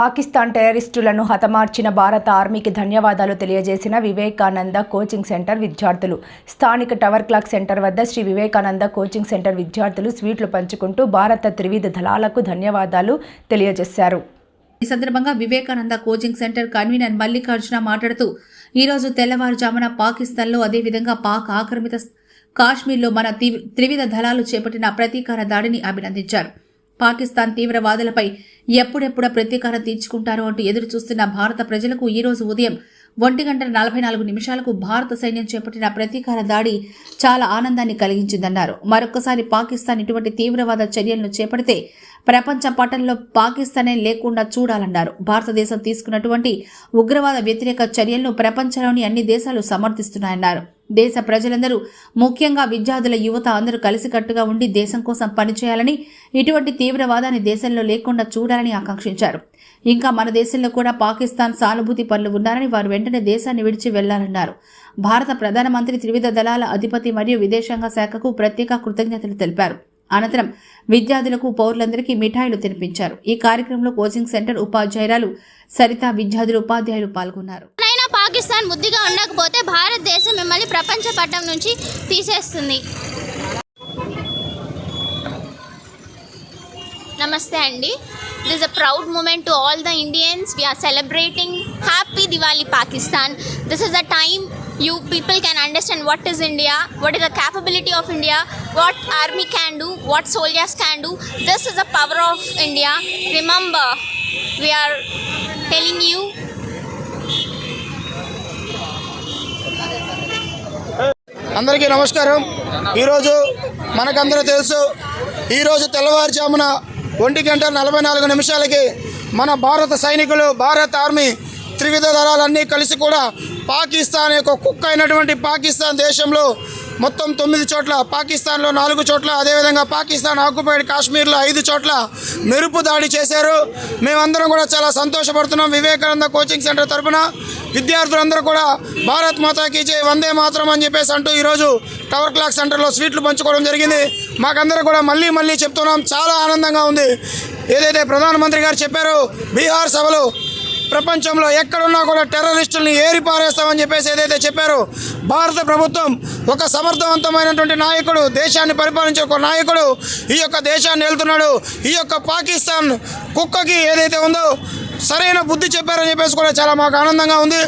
పాకిస్తాన్ టెర్రరిస్టులను హతమార్చిన భారత ఆర్మీకి ధన్యవాదాలు తెలియజేసిన వివేకానంద కోచింగ్ సెంటర్ విద్యార్థులు. స్థానిక టవర్ క్లాక్ సెంటర్ వద్ద శ్రీ వివేకానంద కోచింగ్ సెంటర్ విద్యార్థులు స్వీట్లు పంచుకుంటూ భారత త్రివిధ దళాలకు ధన్యవాదాలు తెలియజేశారు. ఈ సందర్భంగా Vivekananda coaching centre convener Mallikarjuna మాట్లాడుతూ ఈరోజు తెల్లవారుజామున పాకిస్తాన్లో అదేవిధంగా పాక్ ఆక్రమిత కాశ్మీర్లో మన త్రివిధ దళాలు చేపట్టిన ప్రతీకార దాడిని అభినందించారు. పాకిస్తాన్ తీవ్రవాదులపై ఎప్పుడెప్పుడు ప్రతీకారం తీర్చుకుంటారో అంటూ ఎదురు చూస్తున్న భారత ప్రజలకు ఈరోజు ఉదయం ఒంటి గంట నలభై నాలుగు నిమిషాలకు భారత సైన్యం చేపట్టిన ప్రతీకార దాడి చాలా ఆనందాన్ని కలిగించిందన్నారు. మరొకసారి పాకిస్తాన్ ఇటువంటి తీవ్రవాద చర్యలను చేపడితే ప్రపంచ పటంలో పాకిస్తానే లేకుండా చూడాలన్నారు. భారతదేశం తీసుకున్నటువంటి ఉగ్రవాద వ్యతిరేక చర్యలను ప్రపంచంలోని అన్ని దేశాలు సమర్థిస్తున్నాయన్నారు. దేశ ప్రజలందరూ ముఖ్యంగా విద్యార్థుల యువత అందరూ కలిసికట్టుగా ఉండి దేశం కోసం పనిచేయాలని ఇటువంటి తీవ్రవాదాన్ని దేశంలో లేకుండా చూడాలని ఆకాంక్షించారు. ఇంకా మన దేశంలో కూడా పాకిస్తాన్ సానుభూతి పనులు ఉన్నారని వారు వెంటనే దేశాన్ని విడిచి వెళ్ళాలన్నారు. భారత ప్రధానమంత్రి త్రివిధ దళాల అధిపతి మరియు విదేశాంగ శాఖకు ప్రత్యేక కృతజ్ఞతలు తెలిపారు. అనంతరం విద్యార్థులకు పౌరులందరికీ మిఠాయిలు తినిపించారు. ఈ కార్యక్రమంలో కోచింగ్ సెంటర్ ఉపాధ్యాయురాలు సరిత విద్యార్థులు ఉపాధ్యాయులు పాల్గొన్నారు. పాకిస్తాన్ బుద్ధిగా ఉండకపోతే భారతదేశం మిమ్మల్ని ప్రపంచ పట్టం నుంచి తీసేస్తుంది. నమస్తే అండి. This a proud moment to all the Indians we are celebrating happy Diwali Pakistan this is a time you people can understand what is India what is the capability of India what army can do what soldiers can do this is the power of India remember we are telling you అందరికీ నమస్కారం. ఈరోజు మనకందరూ తెలుసు ఈరోజు తెల్లవారుజామున ఒంటి గంట నలభై నాలుగు నిమిషాలకి మన భారత సైనికులు భారత ఆర్మీ త్రివిధ దళాలన్నీ కలిసి కూడా పాకిస్తాన్ యొక్క కుక్క అయినటువంటి పాకిస్తాన్ దేశంలో మొత్తం తొమ్మిది చోట్ల పాకిస్తాన్లో నాలుగు చోట్ల అదేవిధంగా పాకిస్తాన్ ఆక్యుపైడ్ కాశ్మీర్లో ఐదు చోట్ల మెరుపు దాడి చేశారు. మేమందరం కూడా చాలా సంతోషపడుతున్నాం. వివేకానంద కోచింగ్ సెంటర్ తరపున విద్యార్థులందరూ కూడా భారత్ మాతాకి జై వందే మాత్రం అని చెప్పేసి అంటూ ఈరోజు టవర్ క్లాక్ సెంటర్లో స్వీట్లు పంచుకోవడం జరిగింది. మాకందరూ కూడా మళ్ళీ మళ్ళీ చెప్తున్నాం. చాలా ఆనందంగా ఉంది. ఏదైతే ప్రధానమంత్రి గారు చెప్పారో బీహార్ సభలో ప్రపంచంలో ఎక్కడున్నా కూడా టెర్రరిస్టుల్ని ఏరిపారేస్తామని చెప్పేసి ఏదైతే చెప్పారో భారత ప్రభుత్వం ఒక సమర్థవంతమైనటువంటి నాయకుడు దేశాన్ని పరిపాలించే ఒక నాయకుడు ఈ యొక్క దేశాన్ని వెళ్తున్నాడు. ఈ యొక్క పాకిస్తాన్ కుక్కకి ఏదైతే ఉందో సరైన బుద్ధి చెప్పారని చెప్పేసి కూడా చాలా మాకు ఆనందంగా ఉంది.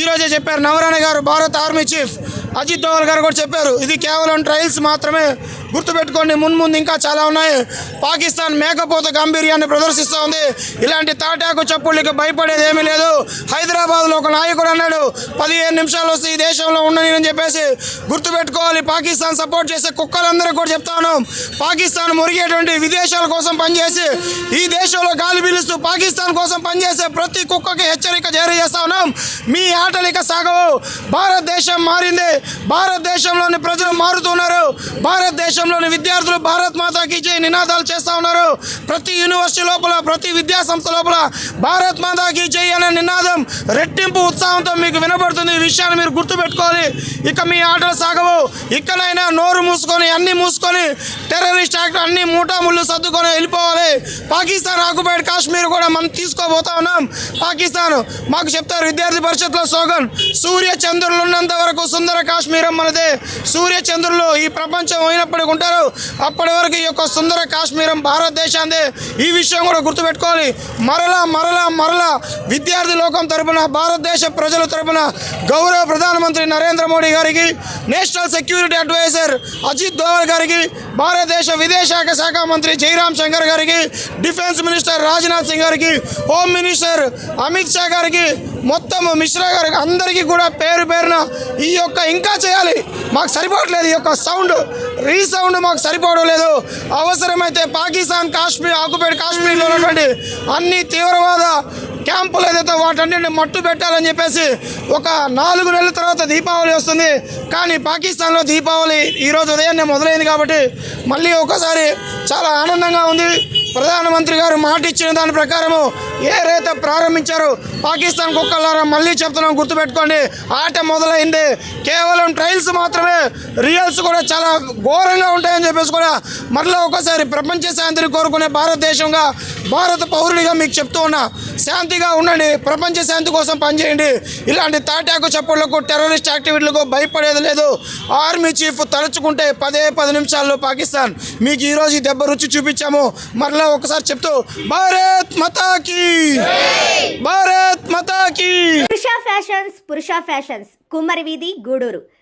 ఈరోజే చెప్పారు నవరాణ గారు భారత ఆర్మీ చీఫ్ అజిత్ దోవల్ గారు కూడా చెప్పారు. ఇది కేవలం ట్రయల్స్ మాత్రమే. గుర్తుపెట్టుకోండి మున్ముందు ఇంకా చాలా ఉన్నాయి. పాకిస్తాన్ మేకపోత గాంభీర్యాన్ని ప్రదర్శిస్తూ ఉంది. ఇలాంటి తాటాకు చప్పుళ్ళకి భయపడేది ఏమీ లేదు. హైదరాబాద్లో ఒక నాయకుడు అన్నాడు పదిహేను నిమిషాలు వస్తే ఈ దేశంలో ఉండని అని చెప్పేసి గుర్తుపెట్టుకోవాలి. పాకిస్తాన్ సపోర్ట్ చేసే కుక్కలందరికీ కూడా చెప్తాను పాకిస్తాన్ మురిగేటువంటి విదేశాల కోసం పనిచేసి ఈ దేశంలో గాలి పీలుస్తూ పాకిస్తాన్ కోసం పనిచేసే ప్రతి కుక్కకి హెచ్చరిక జారీ చేస్తా ఉన్నాం. మీ ఆటలు ఇక సాగవు. భారతదేశం మారింది. భారతదేశంలోని ప్రజలు మారుతున్నారు. భారతదేశం దేశంలోని విద్యార్థులు భారత్ మాతాకి జై నినాదాలు చేస్తూ ఉన్నారు. ప్రతి యూనివర్సిటీ లోపల ప్రతి విద్యా సంస్థ లోపల భారత్ మాతాకి జై అనే నినాదం రెట్టింపు ఉత్సాహంతో మీకు వినబడుతుంది. ఈ విషయాన్ని మీరు గుర్తుపెట్టుకోవాలి. ఇక మీ ఆటలు సాగవు. ఇక్కడైనా నోరు మూసుకొని అన్ని మూసుకొని టెర్రరిస్ట్ యాక్ట్ అన్ని మూటాముళ్ళు సర్దుకొని వెళ్ళిపోవాలి. పాకిస్తాన్ ఆక్యుపైడ్ కాశ్మీర్ కూడా మనం తీసుకోబోతా ఉన్నాం. పాకిస్తాన్ మాకు చెప్తారు విద్యార్థి పరిషత్లో స్లోగన్ సూర్య చంద్రులు ఉన్నంత వరకు సుందర కాశ్మీరం మనదే. సూర్య చంద్రులు ఈ ప్రపంచం అయినప్పటికీ ఉంటారు అప్పటి వరకు ఈ యొక్క సుందర కాశ్మీరం భారతదేశాందే ఈ విషయం కూడా గుర్తుపెట్టుకోవాలి. మరలా మరలా మరలా విద్యార్థి లోకం తరపున భారతదేశ ప్రజల తరపున గౌరవ ప్రధానమంత్రి నరేంద్ర మోడీ గారికి national security advisor Ajit Doval గారికి భారతదేశ విదేశాంగ శాఖ మంత్రి జైరామ్ శంకర్ గారికి డిఫెన్స్ మినిస్టర్ రాజ్నాథ్ సింగ్ గారికి హోమ్ మినిస్టర్ అమిత్ షా గారికి మొత్తం మిశ్రా గారికి అందరికీ కూడా పేరు పేరున ఈ యొక్క ఇంకా చేయాలి. మాకు సరిపోవట్లేదు ఈ యొక్క సౌండ్. రీసౌండ్ మాకు సరిపోవడం లేదు. అవసరమైతే పాకిస్తాన్ కాశ్మీర్ ఆకుపేట కాశ్మీర్లో ఉన్నటువంటి అన్ని తీవ్రవాద క్యాంపులు ఏదైతే వాటన్నిటిని మట్టు పెట్టాలని చెప్పేసి ఒక నాలుగు నెలల తర్వాత దీపావళి వస్తుంది. కానీ పాకిస్తాన్లో దీపావళి ఈరోజు ఉదయాన్నే మొదలైంది కాబట్టి మళ్ళీ ఒకసారి చాలా ఆనందంగా ఉంది. ప్రధానమంత్రి గారు మాట ఇచ్చిన దాని ప్రకారము ఏదైతే ప్రారంభించారో పాకిస్తాన్ కుక్కలారా మళ్ళీ చెప్తున్నాం గుర్తుపెట్టుకోండి. ఆట మొదలైంది. కేవలం ట్రయల్స్ మాత్రమే రియల్స్ కూడా చాలా ఘోరంగా ఉంటాయని చెప్పేసి కూడా మరలా ఒకసారి ప్రపంచ శాంతిని కోరుకునే భారతదేశంగా భారత పౌరుడిగా మీకు చెప్తూ ఉన్నా శాంతిగా ఉండండి. ప్రపంచ శాంతి కోసం పనిచేయండి. ఇలాంటి తాటాకు చప్పుళ్ళకు టెర్రరిస్ట్ యాక్టివిటీలకు భయపడేది లేదు. ఆర్మీ చీఫ్ తలుచుకుంటే పదే పది నిమిషాల్లో పాకిస్తాన్ మీకు ఈరోజు దెబ్బ రుచి చూపించాము. మరలా ఒకసారి చెప్తూ భారత్ మతాకి! భారత్ మతాకి! పురుష ఫ్యాషన్స్ పురుష ఫ్యాషన్స్. కుమ్మరి వీధి గూడూరు.